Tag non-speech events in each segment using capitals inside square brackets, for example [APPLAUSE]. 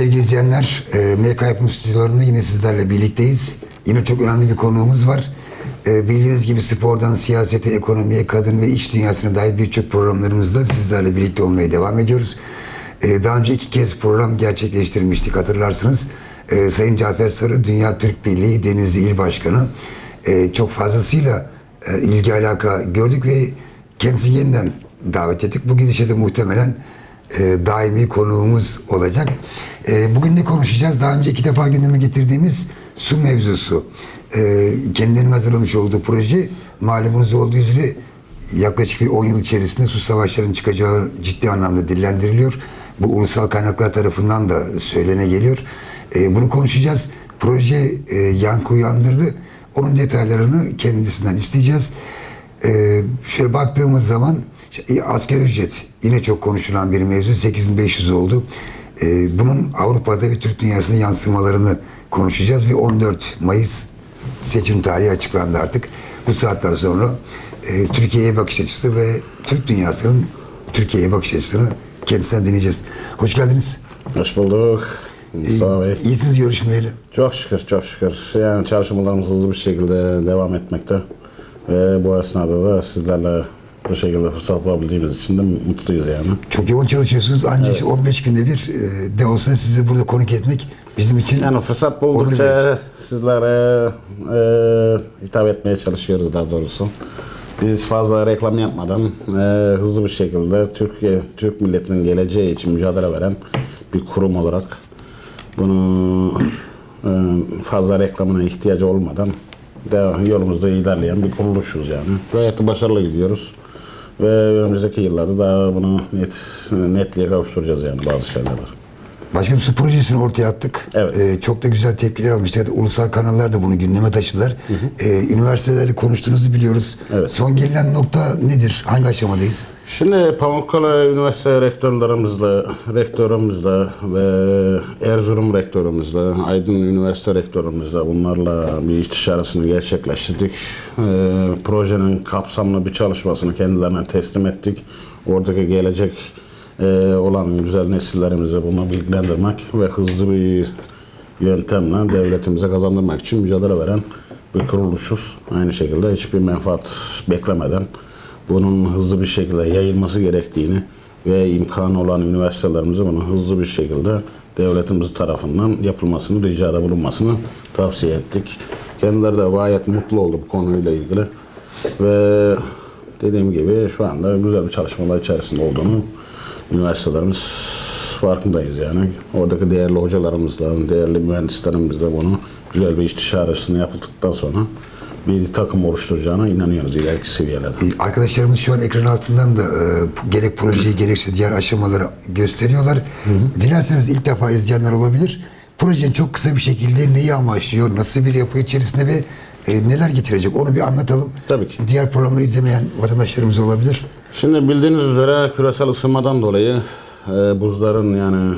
Sevgili izleyenler, e, MK Yapım Stüdyolarında yine sizlerle birlikteyiz. Yine çok önemli bir konuğumuz var. E, bildiğiniz gibi spordan siyasete, ekonomiye, kadın ve iş dünyasına dair birçok programlarımızda sizlerle birlikte olmaya devam ediyoruz. E, daha önce iki kez program gerçekleştirmiştik hatırlarsınız. E, Sayın Cafer Sarı, Dünya Türk Birliği Denizli İl Başkanı. E, çok fazlasıyla e, ilgi alaka gördük ve kendisini yeniden davet ettik. Bu gidişe de muhtemelen e, daimi konuğumuz olacak. E, bugün ne konuşacağız? Daha önce iki defa gündeme getirdiğimiz su mevzusu. E, kendilerinin hazırlamış olduğu proje malumunuz olduğu üzere yaklaşık bir 10 yıl içerisinde su savaşlarının çıkacağı ciddi anlamda dillendiriliyor. Bu ulusal kaynaklar tarafından da söylene geliyor. E, bunu konuşacağız. Proje e, yankı uyandırdı. Onun detaylarını kendisinden isteyeceğiz. Ee, şöyle baktığımız zaman işte, asgari ücret yine çok konuşulan bir mevzu 8500 oldu. Ee, bunun Avrupa'da ve Türk dünyasında yansımalarını konuşacağız ve 14 Mayıs seçim tarihi açıklandı artık. Bu saatten sonra e, Türkiye'ye bakış açısı ve Türk dünyasının Türkiye'ye bakış açısını kendisinden dinleyeceğiz. Hoş geldiniz. Hoş bulduk. Mustafa Bey. İyisiniz görüşmeyeli. Çok şükür, çok şükür. Yani çalışmalarımız hızlı bir şekilde devam etmekte. Ve bu esnada da sizlerle bu şekilde fırsat bulabildiğimiz için de mutluyuz yani. Çok yoğun çalışıyorsunuz ancak işte 15 günde bir e, de olsa sizi burada konuk etmek bizim için Yani fırsat buldukça sizlere e, hitap etmeye çalışıyoruz daha doğrusu. Biz fazla reklam yapmadan e, hızlı bir şekilde Türkiye, Türk milletinin geleceği için mücadele veren bir kurum olarak bunu e, fazla reklamına ihtiyacı olmadan devam, yolumuzda ilerleyen bir kuruluşuz yani. Gayet başarılı gidiyoruz. Ve önümüzdeki yıllarda daha bunu net, netliğe kavuşturacağız yani bazı şeyleri. Başka bir su projesini ortaya attık. Evet. Ee, çok da güzel tepkiler almıştı. Hatta ulusal kanallar da bunu gündeme taşıdılar. Ee, üniversitelerle konuştuğunuzu biliyoruz. Evet. Son gelinen nokta nedir? Hangi aşamadayız? Şimdi Pamukkale Üniversite rektörlerimizle, rektörümüzle ve Erzurum rektörümüzle, Aydın Üniversite rektörümüzle bunlarla bir istişaresini gerçekleştirdik. Ee, projenin kapsamlı bir çalışmasını kendilerine teslim ettik. Oradaki gelecek e, olan güzel nesillerimizi bunu bilgilendirmek ve hızlı bir yöntemle devletimize kazandırmak için mücadele veren bir kuruluşuz. Aynı şekilde hiçbir menfaat beklemeden bunun hızlı bir şekilde yayılması gerektiğini ve imkanı olan üniversitelerimize bunu hızlı bir şekilde devletimiz tarafından yapılmasını, ricada bulunmasını tavsiye ettik. Kendileri de gayet mutlu oldu bu konuyla ilgili. Ve dediğim gibi şu anda güzel bir çalışmalar içerisinde olduğunu üniversitelerimiz farkındayız yani. Oradaki değerli hocalarımızla, değerli mühendislerimizle bunu güzel bir istişaresini yapıldıktan sonra bir takım oluşturacağına inanıyoruz ileriki seviyelerde. Arkadaşlarımız şu an ekran altından da e, gerek projeyi gerekse diğer aşamaları gösteriyorlar. Dilerseniz ilk defa izleyenler olabilir. Projenin çok kısa bir şekilde neyi amaçlıyor, nasıl bir yapı içerisinde ve e, neler getirecek onu bir anlatalım. Tabii ki. Şimdi diğer programları izlemeyen vatandaşlarımız olabilir. Şimdi bildiğiniz üzere küresel ısınmadan dolayı e, buzların yani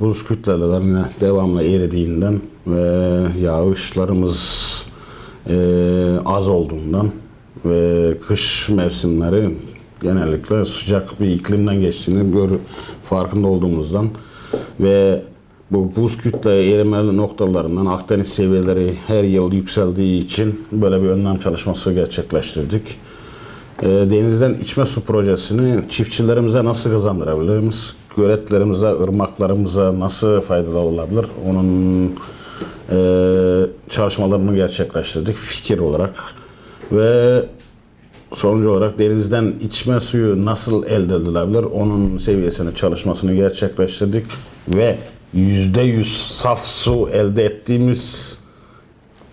buz kütlelerine devamlı eridiğinden ve yağışlarımız e, az olduğundan ve kış mevsimleri genellikle sıcak bir iklimden geçtiğini gör, farkında olduğumuzdan ve bu buz kütle erime noktalarından Akdeniz seviyeleri her yıl yükseldiği için böyle bir önlem çalışması gerçekleştirdik. E, denizden içme su projesini çiftçilerimize nasıl kazandırabiliriz? Göletlerimize, ırmaklarımıza nasıl faydalı olabilir? Onun e, çalışmalarını gerçekleştirdik fikir olarak. Ve sonucu olarak denizden içme suyu nasıl elde edilebilir? Onun seviyesini çalışmasını gerçekleştirdik ve %100 saf su elde ettiğimiz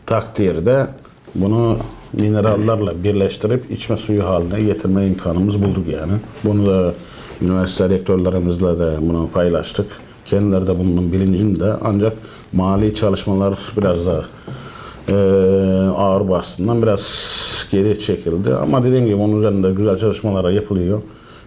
takdirde bunu minerallerle birleştirip içme suyu haline getirme imkanımız bulduk yani. Bunu da üniversite rektörlerimizle de bunu paylaştık. Kendileri de bunun bilincinde ancak mali çalışmalar biraz da eee, ağır bastığından biraz geri çekildi. Ama dediğim gibi onun üzerinde güzel çalışmalar yapılıyor.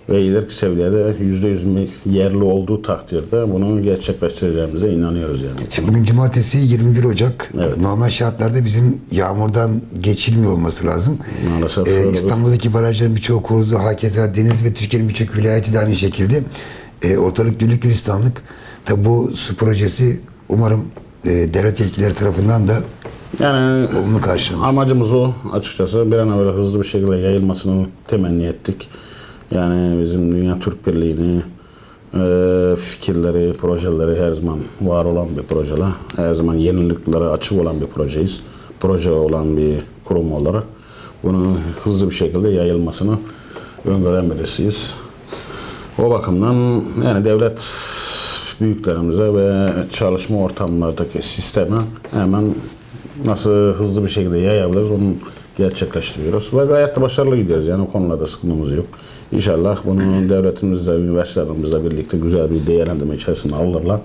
Ve ileriki seviyede %100 mi- yerli olduğu takdirde bunu gerçekleştireceğimize inanıyoruz yani. Şimdi bugün cumartesi 21 Ocak. Evet. Normal şartlarda bizim yağmurdan geçilmiyor olması lazım. Maalesef Ee. İstanbul'daki barajların birçoğu kurudu. Hakeza deniz ve Türkiye'nin birçok vilayeti de aynı şekilde. Ee, ortalık güllük gülistanlık. Tabi bu su projesi umarım e, devlet yetkilileri tarafından da Yani olumlu karşılanır. amacımız o açıkçası bir an evvel hızlı bir şekilde yayılmasını temenni ettik. Yani bizim Dünya Türk Birliği'ni e, fikirleri, projeleri her zaman var olan bir projeler. Her zaman yeniliklere açık olan bir projeyiz. Proje olan bir kurum olarak bunun hızlı bir şekilde yayılmasını öngören birisiyiz. O bakımdan yani devlet büyüklerimize ve çalışma ortamlardaki sisteme hemen nasıl hızlı bir şekilde yayabiliriz onu gerçekleştiriyoruz. Ve gayet de başarılı gidiyoruz yani o konularda sıkıntımız yok. İnşallah bunu devletimizle, üniversitelerimizle birlikte güzel bir değerlendirme içerisinde alırlar.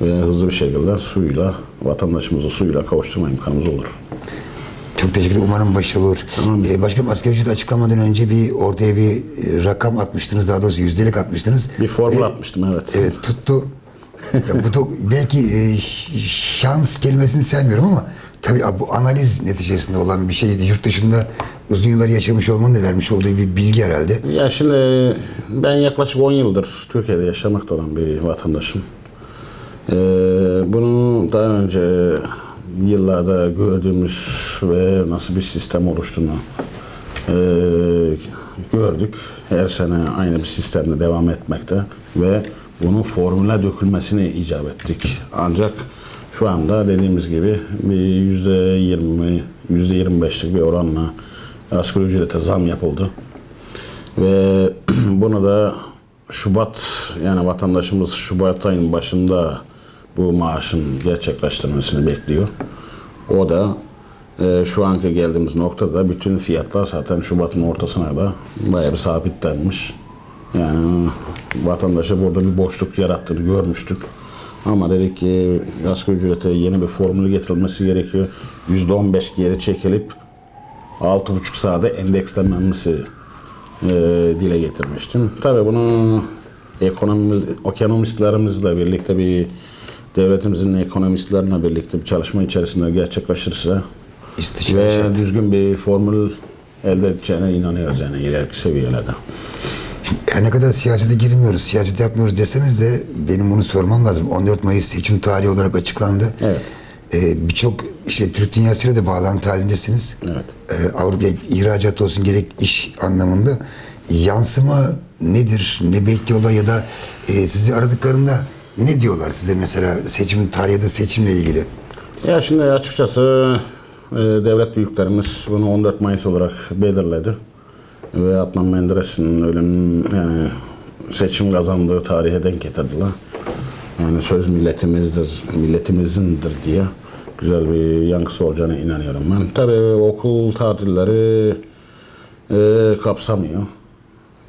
Ve hızlı bir şekilde suyla, vatandaşımızı suyla kavuşturma imkanımız olur. Çok teşekkür ederim. Umarım başarılı olur. Ee, başkanım asgari ücret açıklamadan önce bir ortaya bir e, rakam atmıştınız. Daha doğrusu yüzdelik atmıştınız. Bir formül Ee, atmıştım evet. Evet tuttu. [LAUGHS] ya bu da belki e, şans kelimesini sevmiyorum ama tabii bu analiz neticesinde olan bir şey. Yurt dışında uzun yıllar yaşamış olmanın da vermiş olduğu bir bilgi herhalde. Ya şimdi ben yaklaşık 10 yıldır Türkiye'de yaşamakta olan bir vatandaşım. Ee, bunu daha önce yıllarda gördüğümüz ve nasıl bir sistem oluştuğunu ee, gördük. Her sene aynı bir sistemde devam etmekte ve bunun formüle dökülmesini icap ettik. Ancak şu anda dediğimiz gibi bir yüzde yirmi, yüzde yirmi beşlik bir oranla asgari ücrete zam yapıldı. Ve [CLEARS THROAT] bunu da Şubat yani vatandaşımız Şubat ayının başında bu maaşın gerçekleştirmesini bekliyor. O da e, şu anki geldiğimiz noktada bütün fiyatlar zaten Şubat'ın ortasına da bayağı bir sabitlenmiş. Yani vatandaşa burada bir boşluk yarattığını görmüştük. Ama dedik ki asgari ücrete yeni bir formül getirilmesi gerekiyor. %15 geri çekilip 6,5 saate endekslenmesi e, dile getirmiştim. Tabii bunu ekonomimiz, ekonomistlerimizle birlikte bir devletimizin ekonomistlerine birlikte bir çalışma içerisinde gerçekleşirse İstişare ve şart. düzgün bir formül elde edeceğine inanıyoruz yani ileriki seviyelerde. Her ne kadar siyasete girmiyoruz, siyaset yapmıyoruz deseniz de benim bunu sormam lazım. 14 Mayıs seçim tarihi olarak açıklandı. Evet. Ee, Birçok işte Türk dünyasıyla da bağlantı halindesiniz. Evet. Ee, Avrupa ihracat olsun gerek iş anlamında yansıma nedir, ne bekliyorlar ya da e, sizi aradıklarında ne diyorlar size mesela seçim tarihi da seçimle ilgili? Ya şimdi açıkçası e, devlet büyüklerimiz bunu 14 Mayıs olarak belirledi. Ve Adnan Menderes'in ölüm yani seçim kazandığı tarihe denk getirdiler. Yani söz milletimizdir, milletimizindir diye güzel bir yankısı olacağına inanıyorum ben. Tabii okul tatilleri e, kapsamıyor.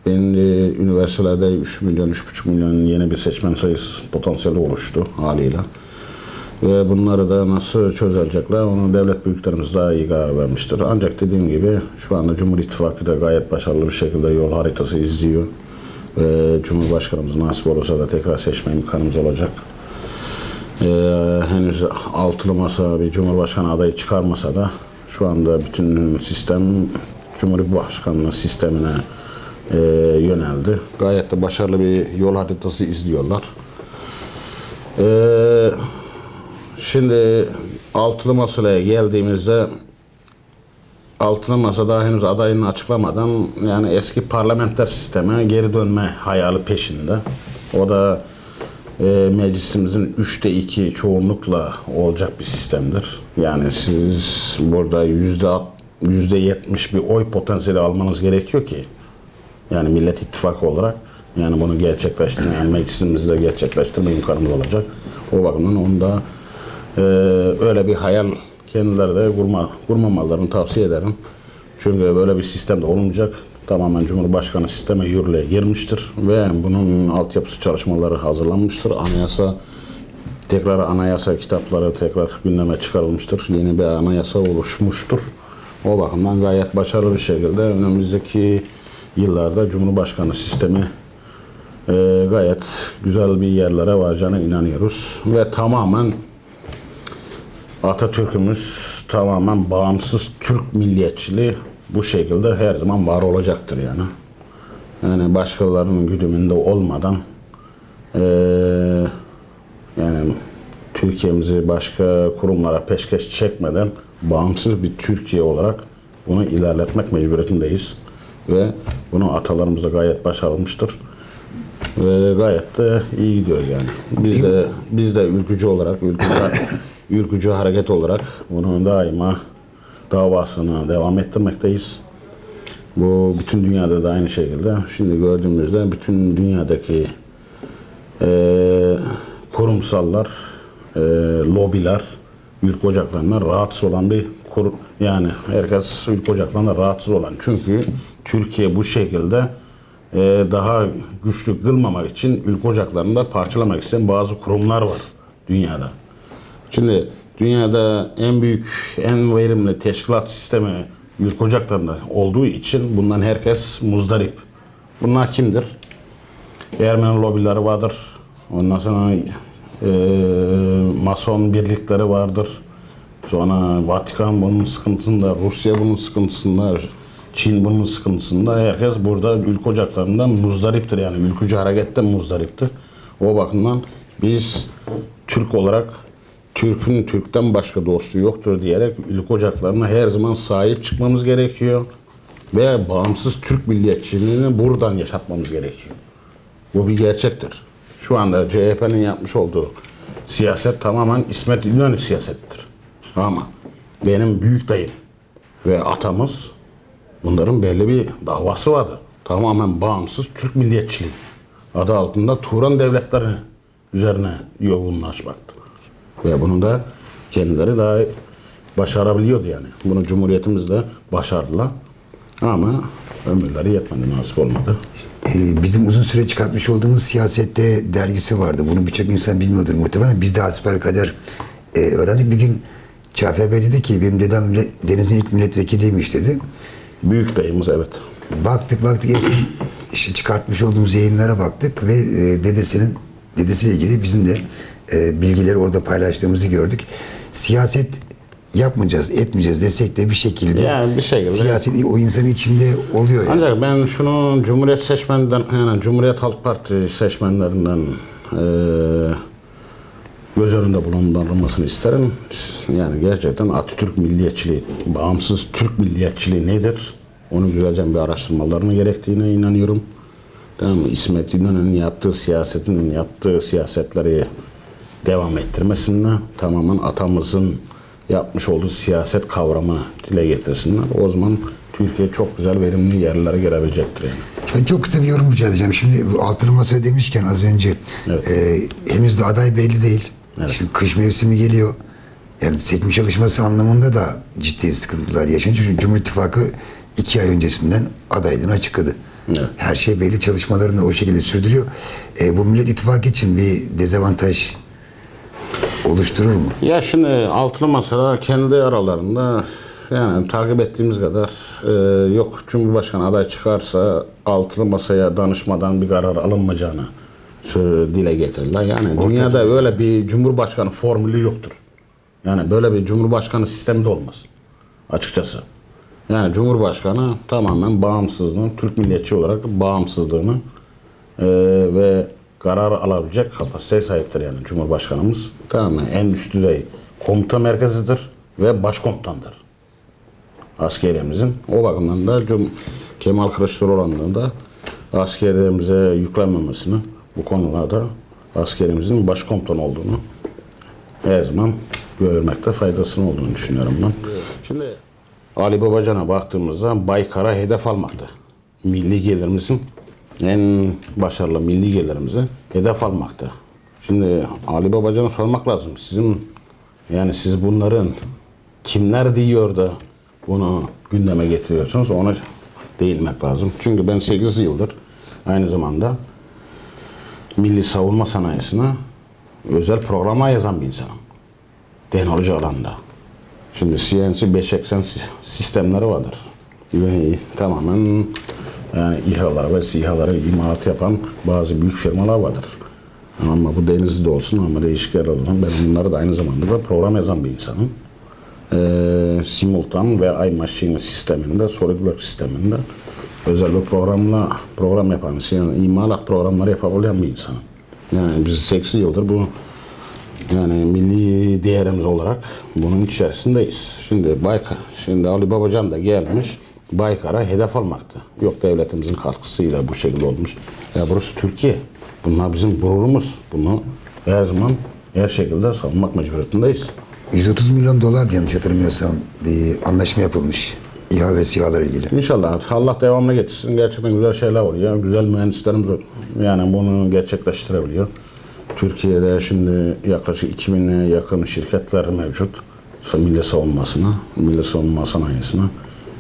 Benim de üniversitelerde 3 milyon, 3,5 milyon yeni bir seçmen sayısı potansiyeli oluştu haliyle. Ve bunları da nasıl çözecekler onu devlet büyüklerimiz daha iyi karar vermiştir. Ancak dediğim gibi şu anda Cumhur İttifakı da gayet başarılı bir şekilde yol haritası izliyor. Ve Cumhurbaşkanımız nasip olursa da tekrar seçme imkanımız olacak. Ee, henüz altılı masa bir Cumhurbaşkanı adayı çıkarmasa da şu anda bütün sistem Cumhurbaşkanlığı sistemine e, yöneldi. Gayet de başarılı bir yol haritası izliyorlar. Ee, Şimdi altılı masaya geldiğimizde altılı masa daha henüz adayını açıklamadan yani eski parlamenter sisteme geri dönme hayali peşinde. O da e, meclisimizin üçte iki çoğunlukla olacak bir sistemdir. Yani siz burada yüzde yüzde yetmiş bir oy potansiyeli almanız gerekiyor ki yani Millet İttifakı olarak yani bunu gerçekleştirme, yani meclisimizde gerçekleştirme imkanımız olacak. O bakımdan onu da e, öyle bir hayal kendileri de kurma, kurmamalarını tavsiye ederim. Çünkü böyle bir sistemde olmayacak. Tamamen Cumhurbaşkanı sisteme yürürlüğe girmiştir ve bunun altyapısı çalışmaları hazırlanmıştır. Anayasa tekrar anayasa kitapları tekrar gündeme çıkarılmıştır. Yeni bir anayasa oluşmuştur. O bakımdan gayet başarılı bir şekilde önümüzdeki yıllarda Cumhurbaşkanı sistemi e, gayet güzel bir yerlere varacağına inanıyoruz. Ve tamamen Atatürk'ümüz tamamen bağımsız Türk milliyetçiliği bu şekilde her zaman var olacaktır yani. Yani başkalarının güdümünde olmadan eee yani Türkiye'mizi başka kurumlara peşkeş çekmeden bağımsız bir Türkiye olarak bunu ilerletmek mecburiyetindeyiz. Ve bunu atalarımız da gayet başarılmıştır. Ve gayet de iyi gidiyor yani. Biz de biz de ülkücü olarak, ülkücü, ülkücü hareket olarak bunu daima davasını devam ettirmekteyiz. Bu bütün dünyada da aynı şekilde. Şimdi gördüğümüzde bütün dünyadaki eee kurumsallar, eee lobiler, ülke ocaklarından rahatsız olan bir kur, yani herkes ülke ocaklarından rahatsız olan. Çünkü Türkiye bu şekilde eee, daha güçlü kılmamak için ülke ocaklarında parçalamak isteyen bazı kurumlar var dünyada. Şimdi dünyada en büyük, en verimli teşkilat sistemi ülke ocaklarında olduğu için bundan herkes muzdarip. Bunlar kimdir? Ermeni lobileri vardır. Ondan sonra e, Mason birlikleri vardır. Sonra Vatikan bunun sıkıntısında, Rusya bunun sıkıntısında, Çin bunun sıkıntısında. Herkes burada ülke ocaklarından muzdariptir yani. Ülkücü hareketten muzdariptir. O bakımdan biz Türk olarak Türk'ün Türk'ten başka dostu yoktur diyerek ülke ocaklarına her zaman sahip çıkmamız gerekiyor. Ve bağımsız Türk milliyetçiliğini buradan yaşatmamız gerekiyor. Bu bir gerçektir. Şu anda CHP'nin yapmış olduğu siyaset tamamen İsmet İnönü siyasettir. Ama benim büyük dayım ve atamız bunların belli bir davası vardı. Tamamen bağımsız Türk milliyetçiliği. Adı altında Turan devletleri üzerine yoğunlaşmaktı. Ve bunu da kendileri daha başarabiliyordu yani. Bunu Cumhuriyetimiz de başardılar. Ama ömürleri yetmedi, nasip olmadı. Ee, bizim uzun süre çıkartmış olduğumuz siyasette dergisi vardı. Bunu birçok insan bilmiyordur muhtemelen. Biz de hasbelkader e, öğrendik. Bir gün Cafer Bey dedi ki benim dedem Deniz'in ilk milletvekiliymiş dedi. Büyük dayımız evet. Baktık baktık hepsi işte çıkartmış olduğumuz yayınlara baktık ve e, dedesinin dedesiyle ilgili bizim de e, bilgileri orada paylaştığımızı gördük. Siyaset yapmayacağız, etmeyeceğiz desek de bir şekilde, Yani bir şekilde. siyaset o insanın içinde oluyor yani. Ancak ben şunu Cumhuriyet seçmeninden, yani Cumhuriyet Halk Partisi seçmenlerinden eee göz önünde bulundurulmasını isterim. Yani gerçekten Atatürk milliyetçiliği, bağımsız Türk milliyetçiliği nedir? Onu güzelce bir araştırmalarını gerektiğine inanıyorum. Tamam mı? İsmet İnönü'nün yaptığı siyasetin yaptığı siyasetleri devam ettirmesinler. Tamamen atamızın yapmış olduğu siyaset kavramı dile getirsinler. O zaman Türkiye çok güzel verimli yerlere gelebilecektir yani. Ben çok kısa bir yorum rica edeceğim. Şimdi bu masaya demişken az önce e, henüz de aday belli değil. Şimdi kış mevsimi geliyor. Yani seçim çalışması anlamında da ciddi sıkıntılar yaşanıyor. Çünkü Cumhur İttifakı iki ay öncesinden adaylığını açıkladı. Evet. Her şey belli çalışmalarını o şekilde sürdürüyor. E, bu Millet İttifakı için bir dezavantaj oluşturur mu? Ya şimdi altılı masada kendi aralarında yani takip ettiğimiz kadar e, yok Cumhurbaşkanı aday çıkarsa altılı masaya danışmadan bir karar alınmayacağını sö- dile getirdiler. Yani dünyada öyle bir Cumhurbaşkanı formülü yoktur. Yani böyle bir Cumhurbaşkanı sistemi de olmaz. Açıkçası. Yani Cumhurbaşkanı tamamen bağımsızlığını, Türk milliyetçi olarak bağımsızlığını e, ve karar alabilecek kapasiteye sahiptir yani Cumhurbaşkanımız. Tamamen en üst düzey komuta merkezidir ve başkomutandır. Askeriyemizin. O bakımdan da Cum Kemal Kılıçdaroğlu'nun da askerlerimize yüklenmemesini bu konularda askerimizin başkomutan olduğunu her zaman görmekte faydasının olduğunu düşünüyorum ben. Şimdi Ali Babacan'a baktığımızda Baykar'a hedef almakta. Milli gelirimizin en başarılı milli gelirimizi hedef almakta. Şimdi Ali Babacan'a sormak lazım. Sizin yani siz bunların kimler diyor da bunu gündeme getiriyorsunuz ona değinmek lazım. Çünkü ben 8 yıldır aynı zamanda milli savunma sanayisine özel programa yazan bir insanım. Teknoloji alanında. Şimdi CNC 580 si- sistemleri vardır. Tamamen yani İHA'lar ve SİHA'ları imalat yapan bazı büyük firmalar vardır. Ama bu Denizli'de olsun ama değişik yerler olsun. Ben bunları da aynı zamanda da program yazan bir insanım. Ee, simultan ve iMachine sisteminde, SolidWorks sisteminde özel bir programla program yapan, yani imalat programları yapabilen bir insanım. Yani biz 8 yıldır bu Yani milli değerimiz olarak bunun içerisindeyiz. Şimdi Baykar, şimdi Ali Babacan da gelmiş Baykar'a hedef almaktı. Yok devletimizin katkısıyla bu şekilde olmuş. Ya burası Türkiye. Bunlar bizim gururumuz. Bunu her zaman her şekilde savunmak mecburiyetindeyiz. 130 milyon dolar yanlış hatırlamıyorsam bir anlaşma yapılmış. İHA ve SİHA'larla ilgili. İnşallah Allah devamlı getirsin. Gerçekten güzel şeyler oluyor. Güzel mühendislerimiz var. Yani bunu gerçekleştirebiliyor. Türkiye'de şimdi yaklaşık 2000'e yakın şirketler mevcut. Milli savunmasına, milli savunma sanayisine.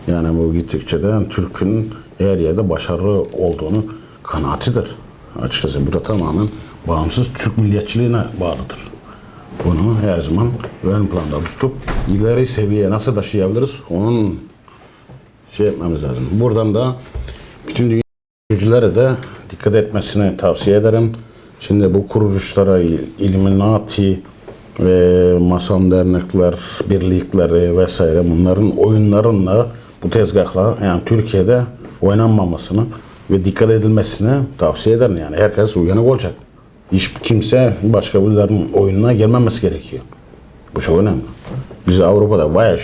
Yani bu gittikçe de Türk'ün her yerde başarılı olduğunu kanaatidir. Açıkçası bu da tamamen bağımsız Türk milliyetçiliğine bağlıdır. Bunu her zaman ön planda tutup ileri seviyeye nasıl taşıyabiliriz onun şey yapmamız lazım. Buradan da bütün dünya yürüyücülere de dikkat etmesini tavsiye ederim. Şimdi bu kuruluşlara Illuminati ve Mason dernekler, birlikleri vesaire bunların oyunlarınla bu tezgahla yani Türkiye'de oynanmamasını ve dikkat edilmesini tavsiye ederim yani. Herkes uyanık olacak. Hiç kimse başka birilerinin oyununa gelmemesi gerekiyor. Bu çok önemli. Biz Avrupa'da bayağı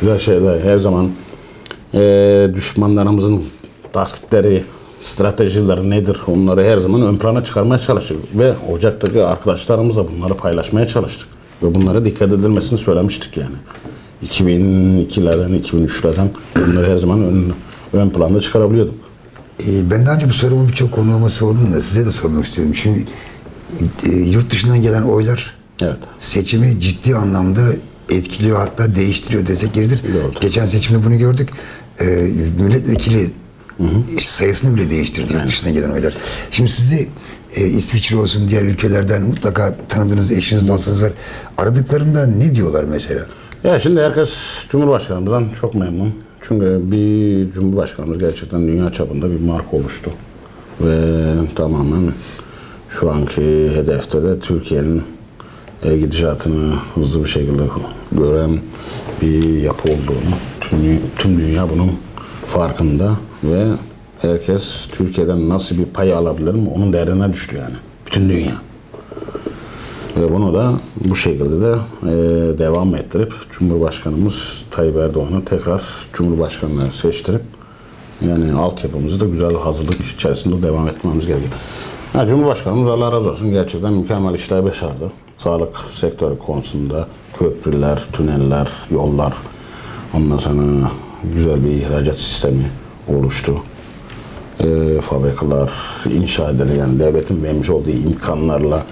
güzel şeyler her zaman eee, düşmanlarımızın taktikleri, stratejileri nedir onları her zaman ön plana çıkarmaya çalıştık. Ve Ocak'taki arkadaşlarımızla bunları paylaşmaya çalıştık. Ve bunlara dikkat edilmesini söylemiştik yani. 2002'lerden, 2003'lerden bunları her zaman ön, ön planda çıkarabiliyorduk. Ee, ben daha önce bu sorumu birçok konuğuma sordum da size de sormak istiyorum. Çünkü e, yurt dışından gelen oylar Evet. seçimi ciddi anlamda etkiliyor hatta değiştiriyor desek yeridir. Doğru. Geçen seçimde bunu gördük. Ee, milletvekili sayısını bile değiştirdi yurt dışından gelen oylar. Şimdi sizi e, İsviçre olsun diğer ülkelerden mutlaka tanıdığınız eşiniz dostunuz var. Aradıklarında ne diyorlar mesela? Ya şimdi herkes Cumhurbaşkanımızdan çok memnun. Çünkü bir Cumhurbaşkanımız gerçekten dünya çapında bir marka oluştu. Ve tamamen şu anki hedefte de Türkiye'nin gidişatını hızlı bir şekilde gören bir yapı olduğunu, tüm, tüm dünya bunun farkında ve herkes Türkiye'den nasıl bir pay alabilir mi onun değerine düştü yani. Bütün dünya. Ve bunu da bu şekilde de e, devam ettirip Cumhurbaşkanımız Tayyip Erdoğan'ı tekrar Cumhurbaşkanlığı seçtirip yani altyapımızı da güzel hazırlık içerisinde devam etmemiz gerekiyor. Ha, Cumhurbaşkanımız Allah razı olsun gerçekten mükemmel işler başardı. Sağlık sektörü konusunda köprüler, tüneller, yollar ondan sonra güzel bir ihracat sistemi oluştu e, fabrikalar inşa edilir. Yani devletin vermiş olduğu imkanlarla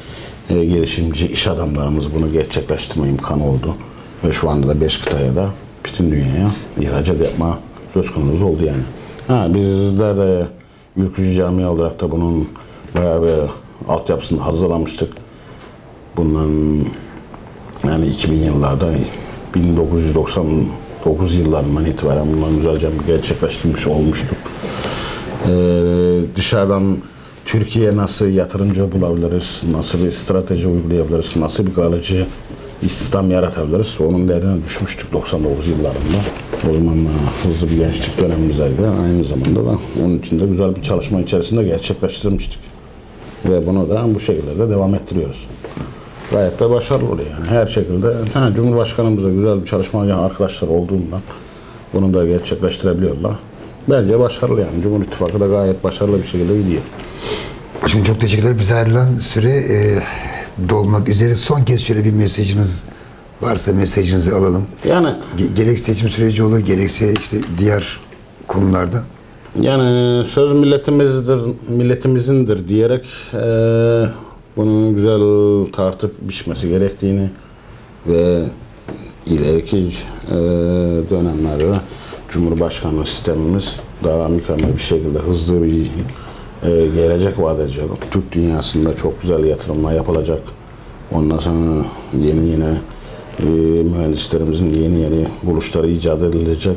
e, girişimci iş adamlarımız bunu gerçekleştirme imkanı oldu. Ve şu anda da beş kıtaya da bütün dünyaya ihracat yapma söz konusu oldu yani. Ha, bizler de ülkücü camia olarak da bunun bayağı bir altyapısını hazırlamıştık. Bundan yani 2000 yıllarda 1999 yıllarından itibaren bundan güzelce gerçekleştirmiş olmuştuk. Ee, dışarıdan Türkiye'ye nasıl yatırımcı bulabiliriz, nasıl bir strateji uygulayabiliriz, nasıl bir kalıcı istihdam yaratabiliriz. Onun derine düşmüştük 99 yıllarında. O zaman e, hızlı bir gençlik dönemimizdeydi. Aynı zamanda da onun için de güzel bir çalışma içerisinde gerçekleştirmiştik. Ve bunu da bu şekilde de devam ettiriyoruz. Gayet de başarılı oluyor yani. Her şekilde ha, Cumhurbaşkanımızla güzel bir çalışma yapan arkadaşlar olduğundan bunu da gerçekleştirebiliyorlar. Bence başarılı yani. Cumhur İttifakı da gayet başarılı bir şekilde gidiyor. Başkanım çok teşekkürler. Bize ayrılan süre e, dolmak üzere. Son kez şöyle bir mesajınız varsa mesajınızı alalım. Yani Ge- gerek seçim süreci olur, gerekse işte diğer konularda. yani söz milletimizdir, milletimizindir diyerek eee bunu güzel tartıp biçmesi gerektiğini ve ileriki eee dönemlerde de Cumhurbaşkanlığı sistemimiz daha mükemmel bir şekilde hızlı bir eee, gelecek vaat edecek. Türk dünyasında çok güzel yatırımlar yapılacak. Ondan sonra yeni yeni eee, mühendislerimizin yeni yeni buluşları icat edilecek.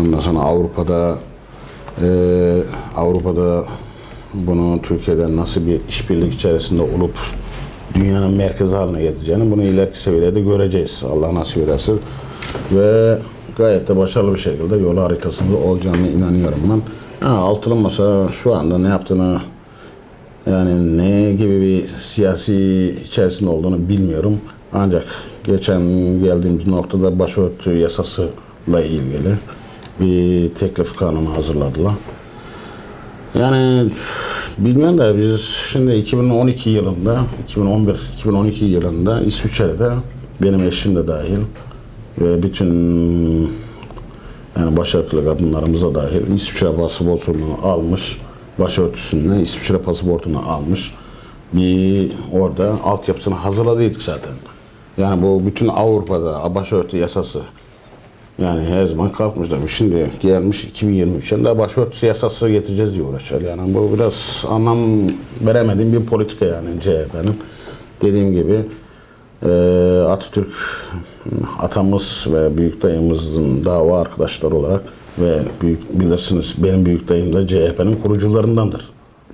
Ondan sonra Avrupa'da eee, Avrupa'da bunu Türkiye'den nasıl bir işbirlik içerisinde olup dünyanın merkezi haline getireceğini bunu ileriki seviyede göreceğiz. Allah nasip ederse. Ve gayet de başarılı bir şekilde yol haritasında olacağını inanıyorum ben. Ha, altılı masa şu anda ne yaptığını Yani ne gibi bir siyasi içerisinde olduğunu bilmiyorum. Ancak geçen geldiğimiz noktada başörtü yasasıyla ilgili bir teklif kanunu hazırladılar. Yani bilmem de biz şimdi 2012 yılında, 2011-2012 yılında İsviçre'de benim eşim de dahil ve bütün yani başörtülü kadınlarımız da dahil İsviçre pasaportunu almış, başörtüsünü İsviçre pasaportunu almış. Bir orada altyapısını hazırladıydık zaten. Yani bu bütün Avrupa'da başörtü yasası yani her zaman kalkmış demiş. Şimdi gelmiş 2023 yılında başörtüsü yasası getireceğiz diye uğraşıyor. Yani bu biraz anlam veremediğim bir politika yani CHP'nin. Dediğim gibi Atatürk atamız ve büyük dayımızın dava arkadaşları olarak ve büyük bilirsiniz benim büyük dayım da CHP'nin kurucularındandır.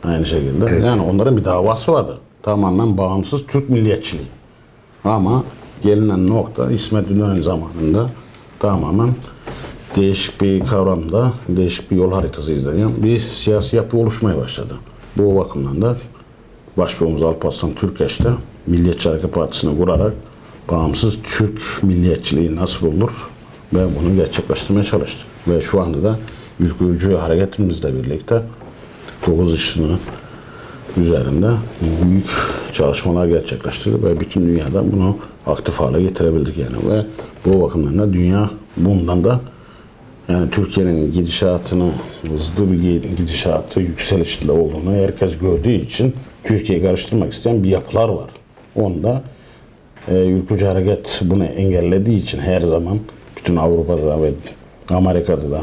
Aynı şekilde. Yani onların bir davası vardı. Tamamen bağımsız Türk milliyetçiliği. Ama gelinen nokta İsmet İnönü zamanında tamamen değişik bir kavramda, değişik bir yol haritası izleyen bir siyasi yapı oluşmaya başladı. Bu bakımdan da Başbuğumuz Alparslan Türkeş de Milliyetçi Hareket Partisi'ni kurarak bağımsız Türk milliyetçiliği nasıl olur ve bunu gerçekleştirmeye çalıştı. Ve şu anda da ülkücü hareketimizle birlikte 9 işini üzerinde büyük çalışmalar gerçekleştirdik ve bütün dünyada bunu aktif hale getirebildik yani ve bu bakımdan da dünya bundan da yani Türkiye'nin gidişatını hızlı bir gidişatı yükselişinde olduğunu herkes gördüğü için Türkiye'yi karıştırmak isteyen bir yapılar var. Onda e, ülkücü hareket bunu engellediği için her zaman bütün Avrupa'da ve Amerika'da da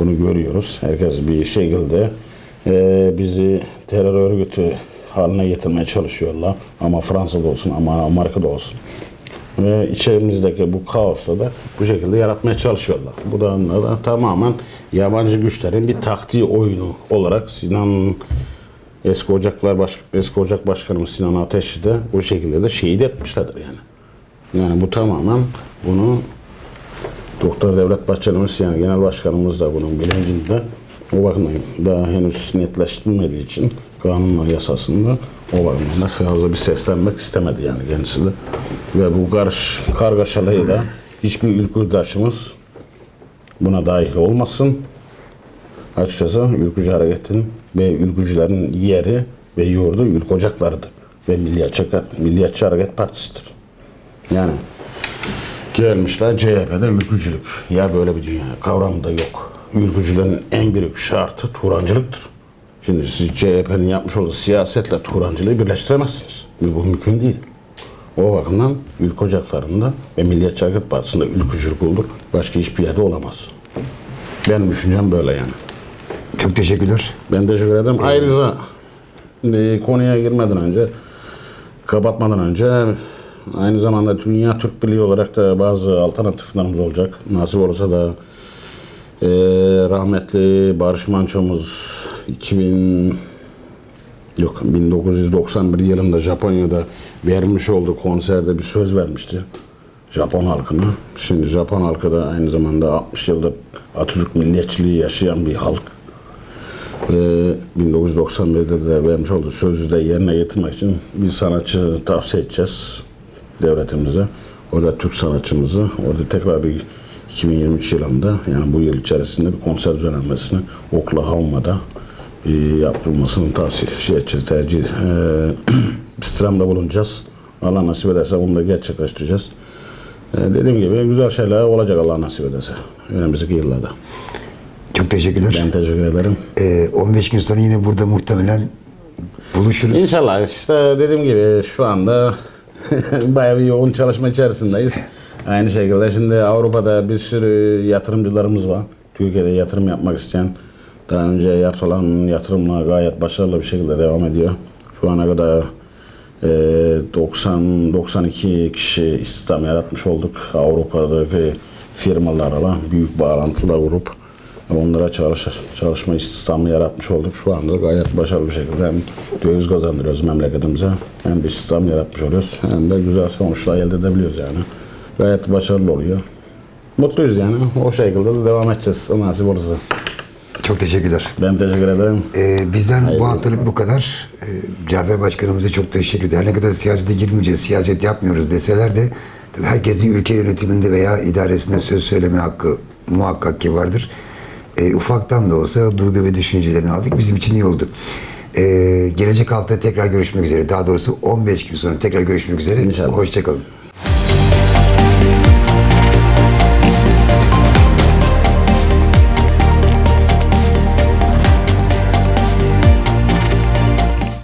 bunu görüyoruz. Herkes bir şekilde e, bizi terör örgütü haline getirmeye çalışıyorlar. Ama Fransa'da olsun ama Amerika'da olsun. Ve içerimizdeki bu kaosta da bu şekilde yaratmaya çalışıyorlar. Bu da tamamen yabancı güçlerin bir taktiği oyunu olarak Sinan eski ocaklar baş, eski ocak başkanımız Sinan Ateş'i de bu şekilde de şehit etmişlerdir yani. Yani bu tamamen bunu Doktor Devlet Bahçeli'miz yani genel başkanımız da bunun bilincinde o bakımdan daha henüz netleştirilmediği için kanunla yasasında o bakımdan da fazla bir seslenmek istemedi yani kendisi de. Ve bu karış, kargaşalığı da hiçbir ülküdaşımız buna dahil olmasın. Açıkçası ülkücü hareketin ve ülkücülerin yeri ve yurdu ülke ocaklarıdır. Ve Milliyetçi, Milliyetçi Hareket Partisi'dir. Yani Gelmişler CHP'de ülkücülük. Ya böyle bir dünya kavramı yok. Ülkücülerin en büyük şartı Turancılıktır. Şimdi siz CHP'nin yapmış olduğu siyasetle Turancılığı birleştiremezsiniz. Bu mümkün değil. O bakımdan ülke ocaklarında ve Milliyetçi Hareket Partisi'nde ülkücülük olur. Başka hiçbir yerde olamaz. Benim düşüncem böyle yani. Çok teşekkürler. Ben teşekkür ederim. Ayrıca e, konuya girmeden önce, kapatmadan önce aynı zamanda Dünya Türk Birliği olarak da bazı alternatiflerimiz olacak. Nasip olursa da e, rahmetli Barış Manço'muz 2000 yok 1991 yılında Japonya'da vermiş olduğu konserde bir söz vermişti. Japon halkına. Şimdi Japon halkı da aynı zamanda 60 yıldır Atatürk milliyetçiliği yaşayan bir halk. Ve 1991'de de vermiş olduğu sözü de yerine getirmek için bir sanatçı tavsiye edeceğiz devletimize. Orada Türk sanatçımızı orada tekrar bir 2023 yılında yani bu yıl içerisinde bir konser düzenlenmesini Oklahoma'da bir yapılmasını tavsiye şey edeceğiz, tercih e, [CLEARS THROAT] istirhamda bulunacağız. Allah nasip ederse bunu da gerçekleştireceğiz. E, dediğim gibi güzel şeyler olacak Allah nasip ederse önümüzdeki yıllarda. Çok teşekkürler. Ben teşekkür ederim. Ee, 15 gün sonra yine burada muhtemelen buluşuruz. İnşallah işte dediğim gibi şu anda [LAUGHS] bayağı bir yoğun çalışma içerisindeyiz. Aynı şekilde şimdi Avrupa'da bir sürü yatırımcılarımız var. Türkiye'de yatırım yapmak isteyen daha önce yapılan yatırımlar gayet başarılı bir şekilde devam ediyor. Şu ana kadar e, 90-92 kişi istihdam yaratmış olduk. Avrupa'daki firmalarla büyük bağlantılar kurup onlara çalış, çalışma istihdamı yaratmış olduk. Şu anda gayet başarılı bir şekilde hem döviz kazandırıyoruz memleketimize hem bir istihdam yaratmış oluyoruz. Hem de güzel sonuçlar elde edebiliyoruz yani. Gayet başarılı oluyor. Mutluyuz yani. O şekilde de devam edeceğiz nasip olursa. Çok teşekkürler. Ben teşekkür ederim. Ee, bizden bu haftalık bu kadar. Ee, Cafer Başkanımıza çok teşekkür ederim. Her ne kadar siyasete girmeyeceğiz, siyaset yapmıyoruz deseler de herkesin ülke yönetiminde veya idaresinde söz söyleme hakkı muhakkak ki vardır. Ee, ufaktan da olsa duygu ve düşüncelerini aldık. Bizim için iyi oldu. Ee, gelecek hafta tekrar görüşmek üzere. Daha doğrusu 15 gün sonra tekrar görüşmek üzere. İnşallah. Hoşçakalın.